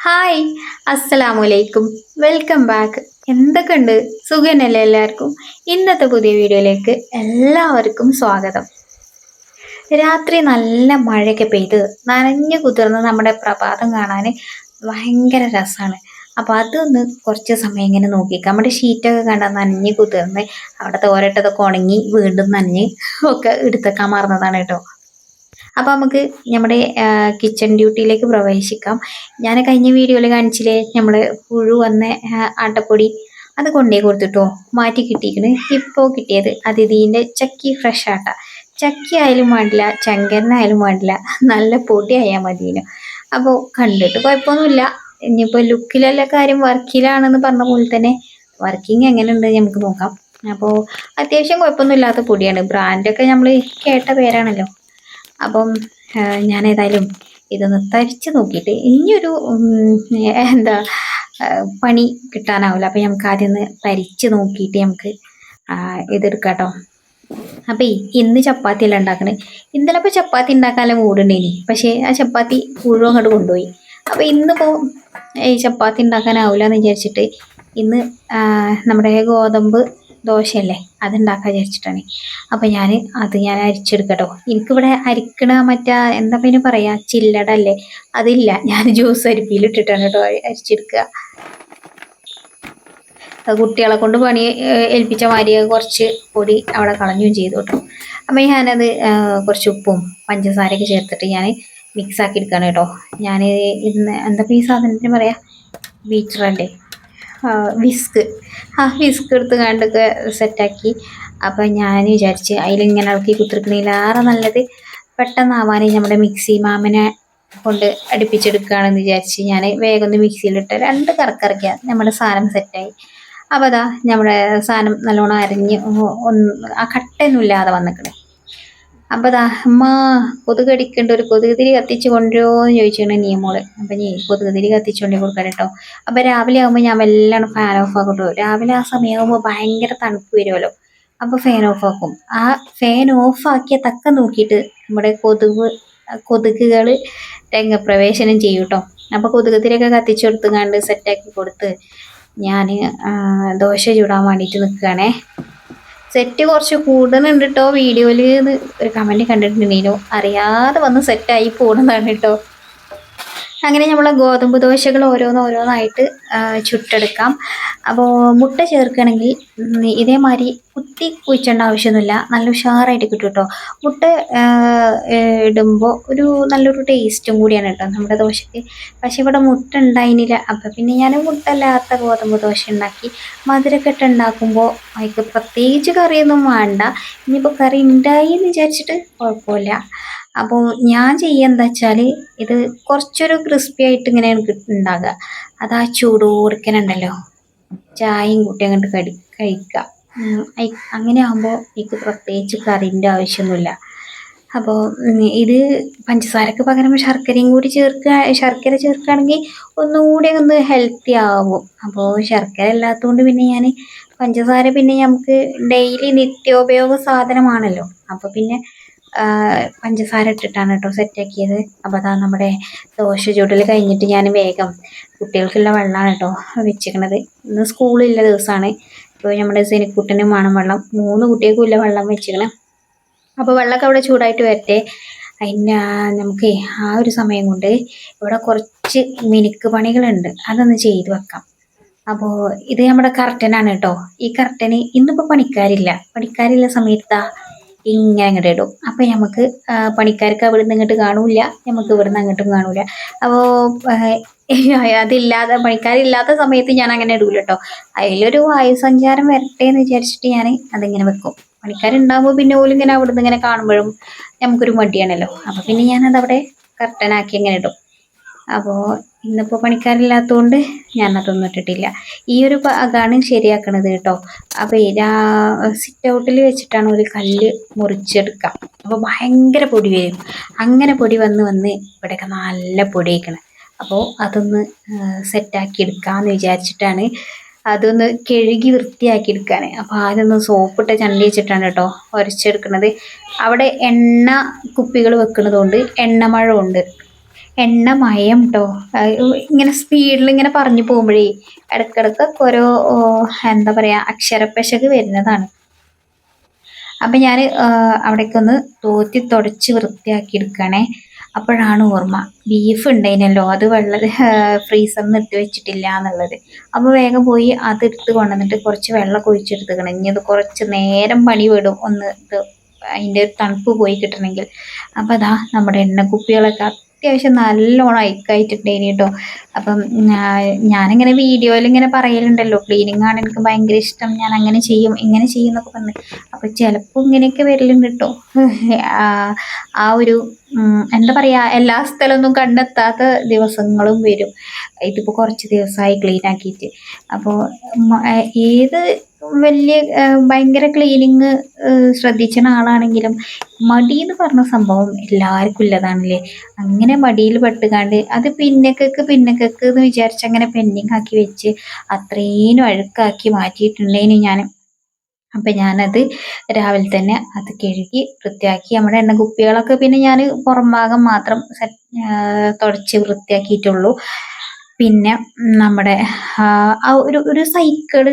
Hi അസ്സലാമലൈക്കും welcome back എന്തൊക്കെയുണ്ട്? സുഖനല്ലേ എല്ലാവർക്കും? ഇന്നത്തെ പുതിയ വീഡിയോയിലേക്ക് എല്ലാവർക്കും സ്വാഗതം. രാത്രി നല്ല മഴയൊക്കെ പെയ്ത് നനഞ്ഞു കുതിർന്ന് നമ്മുടെ പ്രഭാതം കാണാൻ ഭയങ്കര രസമാണ് അപ്പോൾ അതൊന്ന് കുറച്ച് സമയം ഇങ്ങനെ നോക്കിക്കാം നമ്മുടെ ഷീറ്റൊക്കെ കണ്ടാൽ നനഞ്ഞ് കുതിർന്ന് അവിടുത്തെ ഓരോട്ടതൊക്കെ ഉണങ്ങി വീണ്ടും നനഞ്ഞ് ഒക്കെ എടുത്തേക്കാൻ മറന്നതാണ് കേട്ടോ. അപ്പോൾ നമുക്ക് നമ്മുടെ കിച്ചൺ ഡ്യൂട്ടിയിലേക്ക് പ്രവേശിക്കാം. ഞാൻ കഴിഞ്ഞ വീഡിയോയിൽ കാണിച്ചില്ലേ നമ്മൾ പുഴു വന്ന ആട്ടപ്പൊടി അത് കൊണ്ടേ കൊടുത്തിട്ടോ മാറ്റി കിട്ടിയിരിക്കുന്നത് ഇപ്പോൾ കിട്ടിയത് അതിഥീന്റെ ചക്കി ഫ്രഷ് ആട്ട. ചക്കി ആയാലും വേണ്ടില്ല ചങ്കരനായാലും വേണ്ടില്ല നല്ല പൊടി ആയാൽ മതിയല്ലോ. അപ്പോൾ കണ്ടിട്ട് കുഴപ്പമൊന്നുമില്ല. ഇനിയിപ്പോൾ ലുക്കിലല്ല കാര്യം വർക്കിലാണെന്ന് പറഞ്ഞ പോലെ തന്നെ വർക്കിംഗ് എങ്ങനെയുണ്ട് നമുക്ക് നോക്കാം. അപ്പോൾ അത്യാവശ്യം കുഴപ്പമൊന്നുമില്ലാത്ത പൊടിയാണ്. ബ്രാൻഡൊക്കെ നമ്മൾ കേട്ട പേരാണല്ലോ. അപ്പം ഞാൻ ഏതായാലും ഇതൊന്ന് തരിച്ച് നോക്കിയിട്ട് ഇനിയൊരു എന്താ പണി കിട്ടാനാവില്ല അപ്പം നമുക്ക് ആദ്യം ഒന്ന് തരിച്ച് നോക്കിയിട്ട് നമുക്ക് ഇതെടുക്കാം കേട്ടോ അപ്പം ഇന്ന് ചപ്പാത്തി അല്ല ഉണ്ടാക്കണേ ഇന്നലെ ഇപ്പോൾ ചപ്പാത്തി ഉണ്ടാക്കാനുള്ള മൂടുണ്ടേനി പക്ഷേ ആ ചപ്പാത്തി മുഴുവൻ അങ്ങോട്ട് കൊണ്ടുപോയി. അപ്പോൾ ഇന്നിപ്പോൾ ഈ ചപ്പാത്തി ഉണ്ടാക്കാനാവില്ല എന്ന് വിചാരിച്ചിട്ട് ഇന്ന് നമ്മുടെ ഗോതമ്പ് ദോശയല്ലേ? അതുണ്ടാക്കാൻ വിചാരിച്ചിട്ടാണ്. അപ്പം ഞാൻ അത് ഞാൻ അരിച്ചെടുക്കട്ടോ. എനിക്കിവിടെ അരിക്കണ മറ്റേ എന്താ പിന്നെ പറയാ? ചില്ലടല്ലേ? അതില്ല. ഞാൻ ജ്യൂസ് അരിപ്പിയിലിട്ടിട്ടാണ് കേട്ടോ അരിച്ചെടുക്കുക. കുട്ടികളെ കൊണ്ട് പണി ഏൽപ്പിച്ച മാതിരി കുറച്ച് പൊടി അവിടെ കളഞ്ഞും ചെയ്തു കേട്ടോ. അപ്പം ഞാനത് കുറച്ച് ഉപ്പും പഞ്ചസാരയൊക്കെ ചേർത്തിട്ട് ഞാൻ മിക്സ് ആക്കി എടുക്കുകയാണ് കേട്ടോ. ഞാൻ ഇന്ന് എന്താ ഈ സാധനത്തിന് പറയാ? ബീറ്ററല്ലേ വിസ്ക്. ആ വിസ്ക് എടുത്ത് കണ്ടൊക്കെ സെറ്റാക്കി. അപ്പം ഞാൻ വിചാരിച്ച് അതിലിങ്ങനെ ഇളക്കി കുത്തിരിക്കണേലേറെ നല്ലത് പെട്ടെന്നാവാൻ നമ്മുടെ മിക്സി മാമനെ കൊണ്ട് അടുപ്പിച്ചെടുക്കുകയാണെന്ന് വിചാരിച്ച് ഞാൻ വേഗം ഒന്ന് മിക്സിയിലിട്ട് രണ്ട് കറക്കിറക്കിയാൽ നമ്മുടെ സാധനം സെറ്റായി. അപ്പോൾ അതാ നമ്മുടെ സാധനം നല്ലോണം അരിഞ്ഞ് ഒന്ന് ആ കട്ടയൊന്നും ഇല്ലാതെ വന്നിക്കണേ. അപ്പോൾ അമ്മ കൊതുക് അടിക്കേണ്ട ഒരു കൊതുക് തിരി കത്തിച്ച് കൊണ്ടുവരുമോ എന്ന് ചോദിച്ചാണ് നിയമോൾ അപ്പം നീ കൊതുക് തിരി കൊടുക്കാൻ കേട്ടോ. അപ്പോൾ രാവിലെ ആകുമ്പോൾ ഞാൻ എല്ലാം ഫാൻ ഓഫ് ആക്കട്ടോ രാവിലെ ആ സമയമാകുമ്പോൾ ഭയങ്കര തണുപ്പ് വരുമല്ലോ അപ്പോൾ ഫാൻ ഓഫ് ആക്കും. ആ ഫാൻ ഓഫ് ആക്കിയ തക്ക നോക്കിയിട്ട് നമ്മുടെ കൊതുക് കൊതുകുകൾ രംഗപ്രവേശനം ചെയ്യും കേട്ടോ അപ്പോൾ കൊതുക് തിരിയൊക്കെ കത്തിച്ചു കൊടുത്തുങ്ങാണ്ട് സെറ്റാക്കി കൊടുത്ത് ഞാൻ ദോശ ചൂടാൻ വേണ്ടിയിട്ട് നിൽക്കുകയാണേ സെറ്റ് കുറച്ച് കൂടുന്നുണ്ട് കേട്ടോ വീഡിയോയിൽ ഒരു കമന്റ് കണ്ടിട്ടുണ്ടെങ്കിലും അറിയാതെ വന്ന് സെറ്റായി പോകുന്നതാണ് കേട്ടോ അങ്ങനെ നമ്മൾ ഗോതമ്പ് ദോശകൾ ഓരോന്ന് ഓരോന്നായിട്ട് ചുട്ടെടുക്കാം. അപ്പോൾ മുട്ട ചേർക്കണമെങ്കിൽ ഇതേമാതിരി കുത്തി കുഴിച്ചേണ്ട ആവശ്യമൊന്നുമില്ല. നല്ല ഉഷാറായിട്ട് കിട്ടും കേട്ടോ. മുട്ട ഇടുമ്പോൾ ഒരു നല്ലൊരു ടേസ്റ്റും കൂടിയാണ് കേട്ടോ നമ്മുടെ ദോശയ്ക്ക്. പക്ഷേ ഇവിടെ മുട്ട ഉണ്ടായിരുന്നില്ല അപ്പോൾ പിന്നെ ഞാൻ മുട്ടല്ലാത്ത ഗോതമ്പ് ദോശ ഉണ്ടാക്കി മധുരക്കെട്ട് ഉണ്ടാക്കുമ്പോൾ അതിക്ക് പ്രത്യേകിച്ച് കറിയൊന്നും വേണ്ട. ഇനിയിപ്പോൾ കറി ഉണ്ടായി എന്ന് വിചാരിച്ചിട്ട് കുഴപ്പമില്ല. അപ്പോൾ ഞാൻ ചെയ്യുക വെച്ചാൽ ഇത് കുറച്ചൊരു ക്രിസ്പി ആയിട്ട് ഇങ്ങനെ ഉണ്ടാകുക അത് ആ ചൂടോടുക്കനുണ്ടല്ലോ ചായയും കൂട്ടി അങ്ങോട്ട് കടി കഴിക്കുക അങ്ങനെ ആകുമ്പോൾ എനിക്ക് പ്രത്യേകിച്ച് കറിന്റെ ആവശ്യമൊന്നുമില്ല അപ്പോൾ ഇത് പഞ്ചസാരക്ക് പകരം ശർക്കരയും കൂടി ചേർക്കുക ശർക്കര ചേർക്കുകയാണെങ്കിൽ ഒന്നുകൂടി ഒന്ന് ഹെൽത്തി ആവും. അപ്പോൾ ശർക്കര ഇല്ലാത്തതുകൊണ്ട് പിന്നെ ഞാൻ പഞ്ചസാര പിന്നെ നമുക്ക് ഡെയിലി നിത്യോപയോഗ സാധനമാണല്ലോ. അപ്പോൾ പിന്നെ പഞ്ചസാര ഇട്ടിട്ടാണ് കേട്ടോ സെറ്റാക്കിയത് അപ്പോൾ അതാ നമ്മുടെ ദോശ ചൂടൽ കഴിഞ്ഞിട്ട് ഞാൻ വേഗം കുട്ടികൾക്കുള്ള വെള്ളമാണ് കേട്ടോ വെച്ചിരിക്കണത് ഇന്ന് സ്കൂളില്ല ദിവസമാണ് ഇപ്പോൾ നമ്മുടെ സിനിക്കുട്ടനും വേണം വെള്ളം മൂന്ന് കുട്ടികൾക്കും ഇല്ല വെള്ളം വെച്ചിരിക്കണം അപ്പോൾ വെള്ളമൊക്കെ അവിടെ ചൂടായിട്ട് വരട്ടെ. അതിന് നമുക്ക് ആ ഒരു സമയം കൊണ്ട് ഇവിടെ കുറച്ച് മിനുക്ക് പണികളുണ്ട്. അതൊന്ന് ചെയ്ത് വെക്കാം. അപ്പോൾ ഇത് നമ്മുടെ കർട്ടനാണ് കേട്ടോ ഈ കർട്ടന് ഇന്നിപ്പോൾ പണിക്കാരില്ല. പണിക്കാരില്ല സമയത്താ ഇങ്ങനെ അങ്ങോട്ട് ഇടും. അപ്പോൾ നമുക്ക് പണിക്കാർക്ക് അവിടെ നിന്ന് ഇങ്ങോട്ട് കാണൂല നമുക്ക് ഇവിടെ അങ്ങോട്ടും കാണൂല. അപ്പോൾ അതില്ലാതെ പണിക്കാരില്ലാത്ത സമയത്ത് ഞാൻ അങ്ങനെ ഇടൂല കേട്ടോ അതിലൊരു വായുസഞ്ചാരം വരട്ടെ എന്ന് വിചാരിച്ചിട്ട് ഞാൻ അതിങ്ങനെ വെക്കും. പണിക്കാരുണ്ടാകുമ്പോൾ പിന്നെ പോലും ഇങ്ങനെ അവിടെ നിന്ന് ഇങ്ങനെ കാണുമ്പോഴും നമുക്കൊരു മടിയാണല്ലോ. അപ്പോൾ പിന്നെ ഞാനത് അവിടെ കർട്ടനാക്കി ഇങ്ങനെ ഇടും. അപ്പോൾ ഇന്നിപ്പോൾ പണിക്കാരില്ലാത്തതുകൊണ്ട് ഞാനതൊന്നും ഇട്ടിട്ടില്ല. ഈ ഒരു ഭാഗമാണ് ശരിയാക്കണത് കേട്ടോ. അപ്പോൾ ഈ സിറ്റ് ഔട്ടിൽ വെച്ചിട്ടാണ് ഒരു കല്ല് മുറിച്ചെടുക്കാം. അപ്പോൾ ഭയങ്കര പൊടി വരും. അങ്ങനെ പൊടി വന്ന് വന്ന് ഇവിടെയൊക്കെ നല്ല പൊടി വയ്ക്കണം അപ്പോൾ അതൊന്ന് സെറ്റാക്കി എടുക്കാമെന്ന് വിചാരിച്ചിട്ടാണ് അതൊന്ന് കഴുകി വൃത്തിയാക്കി എടുക്കാൻ അപ്പോൾ ആദ്യമൊന്ന് സോപ്പിട്ട ചണ്ടി വെച്ചിട്ടാണ് കേട്ടോ ഉരച്ചെടുക്കുന്നത് അവിടെ എണ്ണ കുപ്പികൾ വെക്കുന്നതുകൊണ്ട് എണ്ണമഴ ഉണ്ട് എണ്ണമയം കേട്ടോ ഇങ്ങനെ സ്പീഡിൽ ഇങ്ങനെ പറഞ്ഞു പോകുമ്പോഴേ ഇടക്കിടക്കൊക്കെ ഓരോ എന്താ പറയുക അക്ഷരപ്പശക് വരുന്നതാണ്. അപ്പം ഞാൻ അവിടേക്കൊന്ന് തോറ്റി തുടച്ച് വൃത്തിയാക്കി എടുക്കണേ. അപ്പോഴാണ് ഓർമ്മ. ബീഫ് ഉണ്ടായിനല്ലോ അത് വെള്ള ഫ്രീസറിൽ ഇട്ട് വെച്ചിട്ടില്ല എന്നുള്ളത്. അപ്പോൾ വേഗം പോയി അത് എടുത്ത് കൊണ്ടുവന്നിട്ട് കുറച്ച് വെള്ളം ഒഴിച്ചെടുത്തുക്കണം ഇനി അത് കുറച്ച് നേരം പണി വിടും. ഒന്ന് ഇത് അതിന്റെ തണുപ്പ് പോയി കിട്ടണമെങ്കിൽ. അപ്പോൾ അതാ നമ്മുടെ എണ്ണക്കുപ്പികളൊക്കെ അത്യാവശ്യം നല്ലോണം ഐക്കായിട്ടുണ്ടായിരുന്നു കേട്ടോ അപ്പം ഞാനിങ്ങനെ വീഡിയോയിൽ ഇങ്ങനെ പറയലുണ്ടല്ലോ ക്ലീനിങ് ആണ് എനിക്ക് ഭയങ്കര ഇഷ്ടം ഞാൻ അങ്ങനെ ചെയ്യും ഇങ്ങനെ ചെയ്യും എന്നൊക്കെ പറഞ്ഞു. അപ്പോൾ ചിലപ്പോൾ ഇങ്ങനെയൊക്കെ വരലുണ്ട് കേട്ടോ ആ ഒരു എന്താ പറയുക എല്ലാ സ്ഥലമൊന്നും കണ്ടെത്താത്ത ദിവസങ്ങളും വരും. ഇതിപ്പോൾ കുറച്ച് ദിവസമായി ക്ലീൻ ആക്കിയിട്ട്. അപ്പോൾ ഏത് വലിയ ഭയങ്കര ക്ലീനിങ് ശ്രദ്ധിച്ച ആളാണെങ്കിലും മടി എന്ന് പറഞ്ഞ സംഭവം എല്ലാവർക്കും ഇല്ലതാണല്ലേ അങ്ങനെ മടിയിൽ പെട്ടുകാണ്ട് അത് പിന്നക്കൊക്കെ പിന്നക്കൊക്കെ എന്ന് വിചാരിച്ച് അങ്ങനെ പെൻഡിങ് ആക്കി വെച്ച് അത്രയും അഴുക്കാക്കി മാറ്റിയിട്ടുണ്ടേനു ഞാൻ അപ്പം ഞാനത് രാവിലെ തന്നെ അത് കഴുകി വൃത്തിയാക്കി നമ്മുടെ എണ്ണ കുപ്പികളൊക്കെ പിന്നെ ഞാൻ പുറം ഭാഗം മാത്രം തുടച്ച് വൃത്തിയാക്കിയിട്ടുള്ളൂ. പിന്നെ നമ്മുടെ ഒരു ഒരു സൈക്കിൾ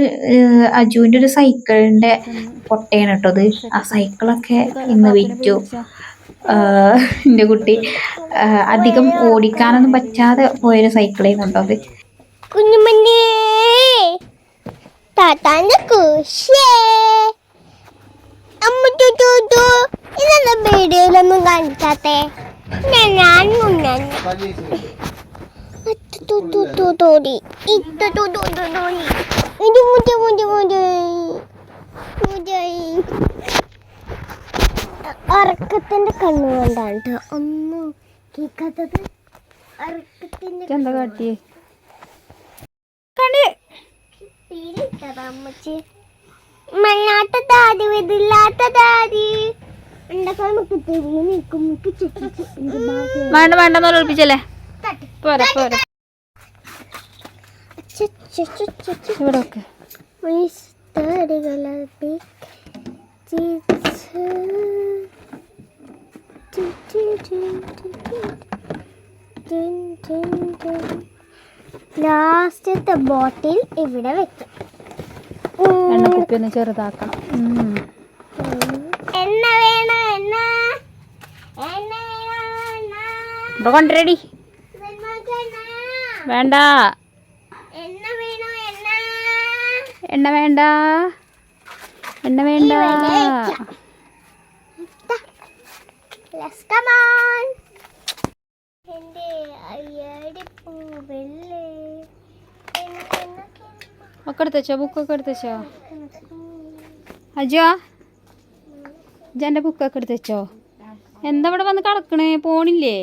അജുവിന്റെ ഒരു സൈക്കിളിന്റെ പൊട്ടയാണ് കേട്ടോ അത്. ആ സൈക്കിളൊക്കെ ഇന്ന് വിറ്റു എന്റെ കുട്ടി അധികം ഓടിക്കാനൊന്നും പറ്റാതെ പോയൊരു സൈക്കിളായിരുന്നു കേട്ടോ അത്. കുഞ്ഞുമണി താത്താന്റെ കുഷേ അമ്മ ടു ഇതെന്താ വീഡിയോയിലൊന്നും കാണിക്കാത്തെ. ഞാൻ ഞാൻ ഞാൻ തോടി ഇത്ത തോടി ഇത് മുടി മുടി മുടി മുടി ഉറക്കത്തിന്റെ കണ്ണു കൊണ്ടാണ് ഒന്നും കേൾക്കാത്തത് ഉറക്കത്തിന്റെ എന്താ കാട്ടിയേ? അമ്മച്ചി. മണ്ണാത്ത ഇതില്ലാത്ത വേണ്ട വേണ്ട ഒളിപ്പിച്ചല്ലേ പോരാ പോരാ. ഇവിടെ ഒക്കെ. ലാസ്റ്റത്തെ ബോട്ടിൽ ഇവിടെ വെക്കാം. എണ്ണ കുപ്പി ഒന്ന് ചെറുതാക്കണം. എണ്ണ വേണോ? എണ്ണ. എണ്ണ ഇവിടെ കൊണ്ടുവരടി. വേണ്ട. എണ്ണ വേണോ? എണ്ണ. എണ്ണ വേണ്ട. എണ്ണ വേണ്ട. Let's come on. എന്റെ അയ്യാടി വെള്ളേ ഒക്കെ എടുത്തച്ചോ ബുക്കൊക്കെ എടുത്തോ അജോ ഇജന്റെ ബുക്കൊക്കെ എടുത്തോ എന്താ ഇവിടെ വന്ന് കിടക്കണേ? പോണില്ലേ?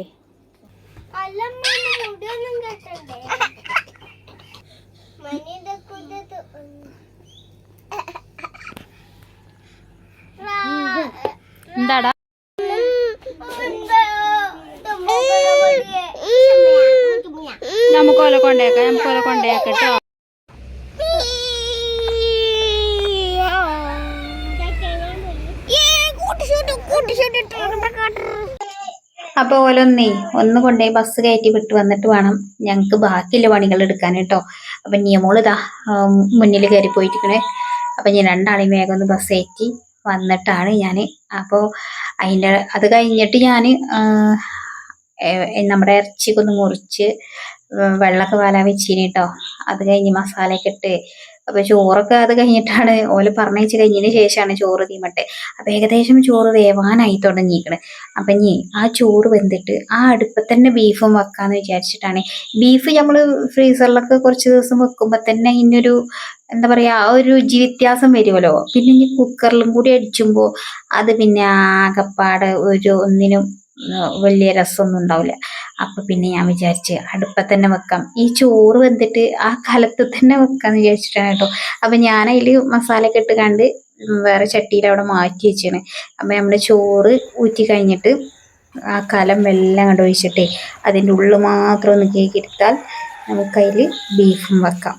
എന്താടാ നമുക്ക് ഓല കൊണ്ടേക്കാം നമുക്ക് ഓല കൊണ്ടേക്കാം കേട്ടോ അപ്പോൾ ഓലൊന്നേ ഒന്ന് കൊണ്ടേ ബസ് കയറ്റി വിട്ട് വന്നിട്ട് വേണം ഞങ്ങൾക്ക് ബാക്കിയുള്ള പണികൾ എടുക്കാൻ കേട്ടോ. അപ്പം നിയമോളിതാ മുന്നിൽ കയറി പോയിരിക്കണേ അപ്പം ഞാൻ രണ്ടാളെയും വേഗം ഒന്ന് ബസ് കയറ്റി വന്നിട്ടാണ് ഞാൻ അപ്പോൾ അതിന്റെ അത് കഴിഞ്ഞിട്ട് ഞാൻ നമ്മുടെ ഇറച്ചിക്കൊന്ന് മുറിച്ച് വെള്ളമൊക്കെ വാലാൻ വെച്ചിന് കേട്ടോ അത് കഴിഞ്ഞ് മസാലയൊക്കെ ഇട്ട്. അപ്പൊ ചോറൊക്കെ അത് കഴിഞ്ഞിട്ടാണ് ഓൽ പറഞ്ഞയച്ച് കഴിഞ്ഞതിന് ശേഷമാണ് ചോറ് തീമട്ടെ. അപ്പൊ ഏകദേശം ചോറ് വേവാനായി തുടങ്ങിയിരിക്കണേ അപ്പൊ ഇനി ആ ചോറ് വെന്തിട്ട് ആ അടുപ്പത്ത് തന്നെ ബീഫും വെക്കാന്ന് വിചാരിച്ചിട്ടാണ്. ബീഫ് നമ്മൾ ഫ്രീസറിലൊക്കെ കുറച്ച് ദിവസം വെക്കുമ്പോ തന്നെ ഇന്നൊരു എന്താ പറയാ ആ ഒരു രുചി വ്യത്യാസം വരുമല്ലോ പിന്നെ ഇനി കുക്കറിലും കൂടി അടിച്ചുമ്പോൾ അത് പിന്നെ ആകപ്പാടെ ഒരു ഒന്നിനും വലിയ രസമൊന്നും ഉണ്ടാവില്ല. അപ്പൊ പിന്നെ ഞാൻ വിചാരിച്ച് അടുപ്പത്ത് തന്നെ വെക്കാം. ഈ ചോറ് വെന്തിട്ട് ആ കാലത്ത് തന്നെ വെക്കാന്ന് വിചാരിച്ചിട്ടാണ് കേട്ടോ. അപ്പൊ ഞാൻ അതിൽ ഒക്കെ ഇട്ട് കണ്ട് വേറെ ചട്ടിയിൽ അവിടെ മാറ്റി വെച്ചാണ്. അപ്പൊ നമ്മുടെ ചോറ് ഊറ്റി കഴിഞ്ഞിട്ട് ആ കലം എല്ലാം കണ്ട് ഒഴിച്ചിട്ടേ അതിന്റെ ഉള്ളു മാത്രം ഒന്ന് കേക്കിരുത്താൽ നമുക്കതിൽ ബീഫും വെക്കാം.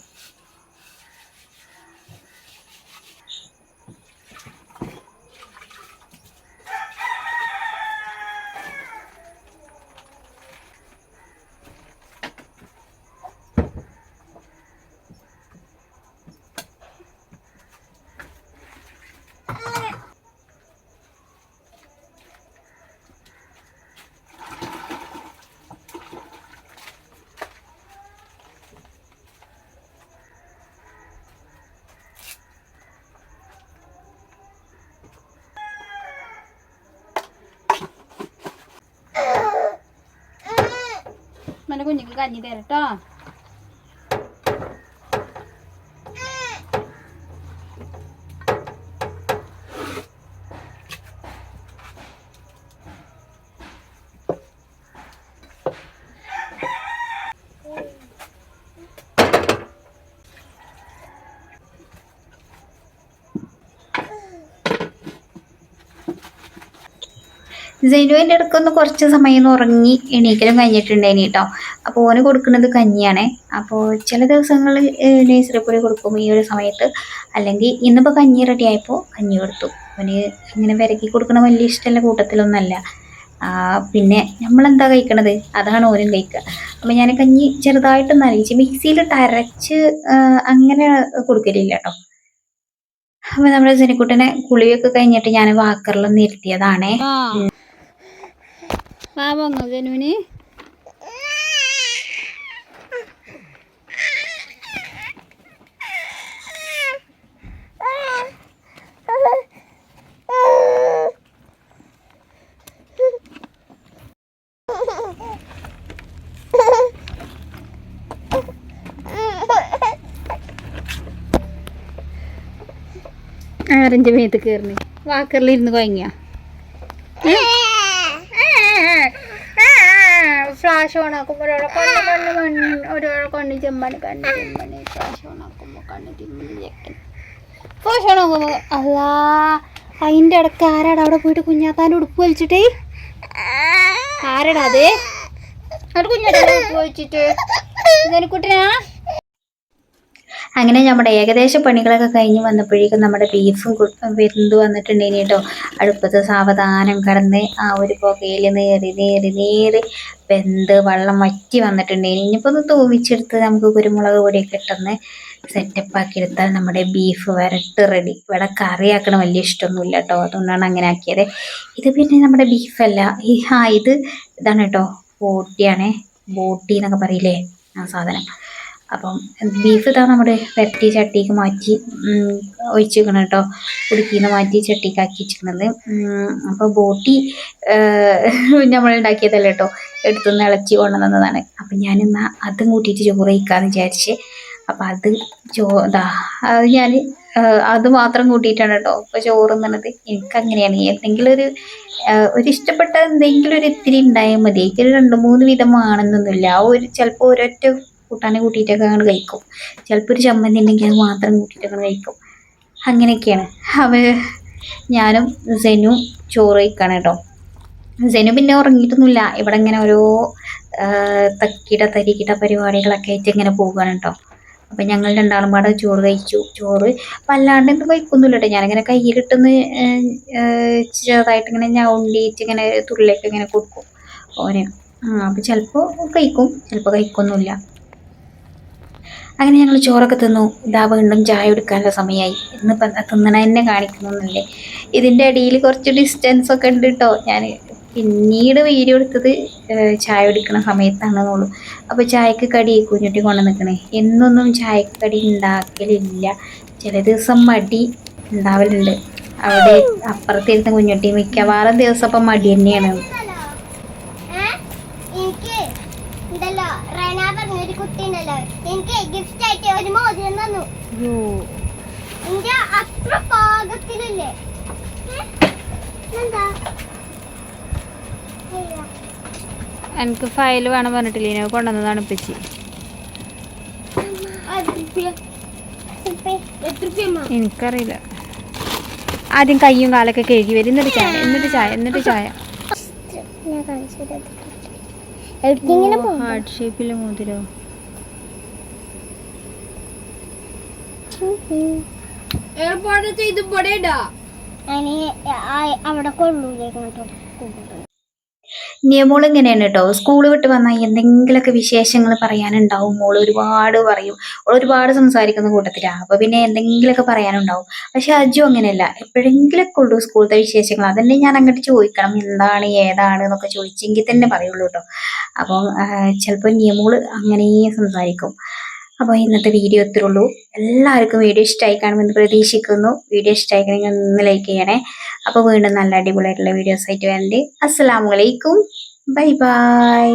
എന്റെ കുഞ്ഞുങ്ങൾ കഞ്ഞി തരട്ടോ ജനുവിന്റെ അടുക്കൊന്ന് കുറച്ച് സമയം ഉറങ്ങി എണീക്കലും കഴിഞ്ഞിട്ടുണ്ടായിനി കേട്ടോ. അപ്പോൾ ഓന് കൊടുക്കുന്നത് കഞ്ഞിയാണ്. അപ്പോൾ ചില ദിവസങ്ങളിൽ നേഴ്സറി പൊടി കൊടുക്കും. ഈ ഒരു സമയത്ത് അല്ലെങ്കിൽ ഇന്നിപ്പോൾ കഞ്ഞി റെഡി ആയപ്പോൾ കഞ്ഞി കൊടുത്തു. അവന് ഇങ്ങനെ വിരക്കി കൊടുക്കണ വലിയ ഇഷ്ടമുള്ള കൂട്ടത്തിലൊന്നല്ല പിന്നെ നമ്മളെന്താ കഴിക്കണത്? അതാണ് ഓനും കഴിക്കുക. അപ്പോൾ ഞാൻ കഞ്ഞി ചെറുതായിട്ടൊന്ന് അരയിച്ച് മിക്സിയിലിട്ട് അരച്ച് അങ്ങനെ കൊടുക്കലില്ല കേട്ടോ അപ്പോൾ നമ്മുടെ ജനിക്കുട്ടനെ കുളിയൊക്കെ കഴിഞ്ഞിട്ട് ഞാൻ വാക്കറിലൊന്ന് ഇരുത്തിയതാണേ. ആ. വാ ജനുവിന് ആരന്റെ മേത്ത് കയറിന് വാക്കറിലിരുന്ന് കുഴങ്ങിയ ഫ്ലാഷ് ഓൺ ആക്കുമ്പോൾ ഒരാളെ കണ്ണ് കണ്ണ് കണ്ണ് ഒരാളെ കണ്ണ് ചെമ്മണി കണ്ണ് ചെമ്മണി. ഫ്ലാഷ് ഓൺ ആക്കുമ്പോൾ കണ്ണ് തിമ്മണി ഫ്ലാഷ് ഓൺ ആക്കുമ്പോൾ അല്ലാ അതിന്റെ ഇടയ്ക്ക് ആരാടാ അവിടെ പോയിട്ട് കുഞ്ഞാത്താന്റെ ഉടുപ്പ് വലിച്ചിട്ടേ? ആരടാ അതെ? അവിടെ കുഞ്ഞാത്താന്റെ ഉടുപ്പ് വലിച്ചിട്ട്. കുട്ടിനാ? അങ്ങനെ നമ്മുടെ ഏകദേശ പണികളൊക്കെ കഴിഞ്ഞ് വന്നപ്പോഴേക്കും നമ്മുടെ ബീഫും വെന്ത് വന്നിട്ടുണ്ടേനി കേട്ടോ അടുപ്പത്ത് സാവധാനം കടന്ന് ആ ഒരു പുകയിൽ നേറി നേറി നേറി വെന്ത് വെള്ളം വറ്റി വന്നിട്ടുണ്ടേനി. ഇനിയിപ്പോൾ ഒന്ന് തൂവിച്ചെടുത്ത് നമുക്ക് കുരുമുളക് പൊടിയൊക്കെ ഇട്ടൊന്ന് സെറ്റപ്പ് ആക്കി എടുത്താൽ നമ്മുടെ ബീഫ് വരട്ട് റെഡി ഇവിടെ കറിയാക്കണ വലിയ ഇഷ്ടമൊന്നുമില്ല കേട്ടോ അതുകൊണ്ടാണ് അങ്ങനെ ആക്കിയത്. ഇത് പിന്നെ നമ്മുടെ ബീഫല്ല ഈ ആ ഇത് ഇതാണ് കേട്ടോ ബോട്ടിയാണേ. ബോട്ടി എന്നൊക്കെ പറയില്ലേ ആ സാധനം. അപ്പം ബീഫ് ഇതാ നമ്മുടെ വരട്ടി ചട്ടിക്ക് മാറ്റി ഒഴിച്ചിരിക്കണം കേട്ടോ കുടുക്കിന്ന് മാറ്റി ചട്ടിക്ക് ആക്കി വെച്ചിരിക്കുന്നത് അപ്പോൾ ബോട്ടി നമ്മൾ ഉണ്ടാക്കിയതല്ല കേട്ടോ എടുത്തുനിന്ന് ഇളച്ചി കൊണ്ടുവന്നതാണ് അപ്പം ഞാനിന്ന് അതും കൂട്ടിയിട്ട് ചോറ് കഴിക്കാമെന്ന് വിചാരിച്ച് അപ്പം അത് ചോ ഇതാ അത് ഞാൻ അത് മാത്രം കൂട്ടിയിട്ടാണ് കേട്ടോ ഇപ്പോൾ ചോറ് തിന്നണത് എനിക്കങ്ങനെയാണ്. എന്തെങ്കിലും ഒരു ഒരു ഇഷ്ടപ്പെട്ട എന്തെങ്കിലും ഒരു ഇത്തിരി ഉണ്ടായാൽ മതി. എനിക്കൊരു രണ്ട് മൂന്ന് വിധമാണെന്നൊന്നുമില്ല ആ ഒരു ചിലപ്പോൾ ഒരൊറ്റ കൂട്ടാനെ കൂട്ടിയിട്ടൊക്കെ അങ്ങോട്ട് കഴിക്കും. ചിലപ്പോൾ ഒരു ചമ്മന്തി ഉണ്ടെങ്കിൽ അത് മാത്രം കൂട്ടിയിട്ടൊക്കെ കഴിക്കും. അങ്ങനെയൊക്കെയാണ്. അവ ഞാനും സെനു ചോറ് കഴിക്കാണ് കേട്ടോ സെനു പിന്നെ ഉറങ്ങിയിട്ടൊന്നുമില്ല ഇവിടെ ഇങ്ങനെ ഓരോ തക്കിട തരികിട പരിപാടികളൊക്കെ ആയിട്ട് ഇങ്ങനെ പോവുകയാണ് കേട്ടോ അപ്പം ഞങ്ങൾ രണ്ടാളും പാടെ ചോറ് കഴിച്ചു. ചോറ് വല്ലാണ്ട് എന്തും കഴിക്കൊന്നുമില്ല കേട്ടോ ഞാനിങ്ങനെ കയ്യിലിട്ടൊന്ന് ചെറുതായിട്ട് ഇങ്ങനെ ഞൗണ്ടിയിട്ട് ഇങ്ങനെ തുള്ളിയൊക്കെ ഇങ്ങനെ കൊടുക്കും. ഓന്. അപ്പം ചിലപ്പോൾ കഴിക്കും. ചിലപ്പോൾ കഴിക്കൊന്നുമില്ല അങ്ങനെ ഞങ്ങൾ ചോറൊക്കെ തിന്നു. ഇതാ വീണ്ടും ചായ എടുക്കാനുള്ള സമയമായി ഇന്നിപ്പം തിന്നണ എന്നെ കാണിക്കുന്നു എന്നല്ലേ ഇതിന്റെ ഇടയിൽ കുറച്ച് ഡിസ്റ്റൻസ് ഒക്കെ ഉണ്ട് കേട്ടോ ഞാൻ പിന്നീട് വീഡിയോ എടുത്തത് ചായ കുടിക്കണ സമയത്താണെന്നുള്ളൂ. അപ്പോൾ ചായക്ക് കടി കുഞ്ഞുട്ടി കൊണ്ടു നിൽക്കണേ എന്നൊന്നും ചായക്ക് കടി ഉണ്ടാക്കലില്ല. ചില ദിവസം മടി ഉണ്ടാവലുണ്ട്. അവിടെ അപ്പുറത്തിരുന്ന കുഞ്ഞുട്ടി മിക്കവാറും ദിവസം അപ്പം മടി തന്നെയാണ് ഏ? എനിക്ക് ഉണ്ടല്ലോ റന പറഞ്ഞൊരു കുട്ടി ഉണ്ടല്ലോ എനിക്ക് ഗിഫ്റ്റ് ആയിട്ട് ഒരു മോതിരം തന്നു എന്റെ അത്ര അയ്യോ. എനിക്ക് ഫയൽ വേണം പറഞ്ഞിട്ടില്ല? ഞാൻ കൊണ്ടുവന്നതാണ് ഇപ്പച്ചി എനിക്കറിയില്ല. ആദ്യം കയ്യും കാലൊക്കെ കഴുകി വരും. എന്നിട്ട് ചായ എന്നിട്ട് ചായ എന്നിട്ട് ചായ. ഹാർട്ട് ഷേപ്പിലെ മോതിരോ? അവിടെ നിയമോൾ ഇങ്ങനെയാണ് കേട്ടോ. സ്കൂൾ വിട്ട് വന്നാൽ എന്തെങ്കിലുമൊക്കെ വിശേഷങ്ങൾ പറയാനുണ്ടാവും. മോൾ ഒരുപാട് പറയും. അവൾ ഒരുപാട് സംസാരിക്കുന്ന കൂട്ടത്തിലാണ് അപ്പോൾ പിന്നെ എന്തെങ്കിലുമൊക്കെ പറയാനുണ്ടാവും. പക്ഷെ അജു അങ്ങനെയല്ല. എപ്പോഴെങ്കിലൊക്കെ ഉള്ളൂ സ്കൂളത്തെ വിശേഷങ്ങൾ. അതന്നെ ഞാൻ അങ്ങോട്ട് ചോദിക്കണം. എന്താണ് ഏതാണ് എന്നൊക്കെ ചോദിച്ചെങ്കിൽ തന്നെ പറയുള്ളൂ കേട്ടോ. അപ്പോൾ ചിലപ്പോൾ നിയമോൾ അങ്ങനെ സംസാരിക്കും. അപ്പോൾ ഇന്നത്തെ വീഡിയോ ഇത്രയുള്ളൂ എല്ലാവർക്കും വീഡിയോ ഇഷ്ടമായി കാണുമെന്ന് പ്രതീക്ഷിക്കുന്നു. വീഡിയോ ഇഷ്ടമായി കഴിഞ്ഞാൽ ഒന്ന് ലൈക്ക് ചെയ്യണേ. അപ്പോൾ വീണ്ടും നല്ല അടിപൊളിയായിട്ടുള്ള വീഡിയോസ് ആയിട്ട് വേണ്ടി അസ്സാം വലൈക്കും ബൈ ബൈ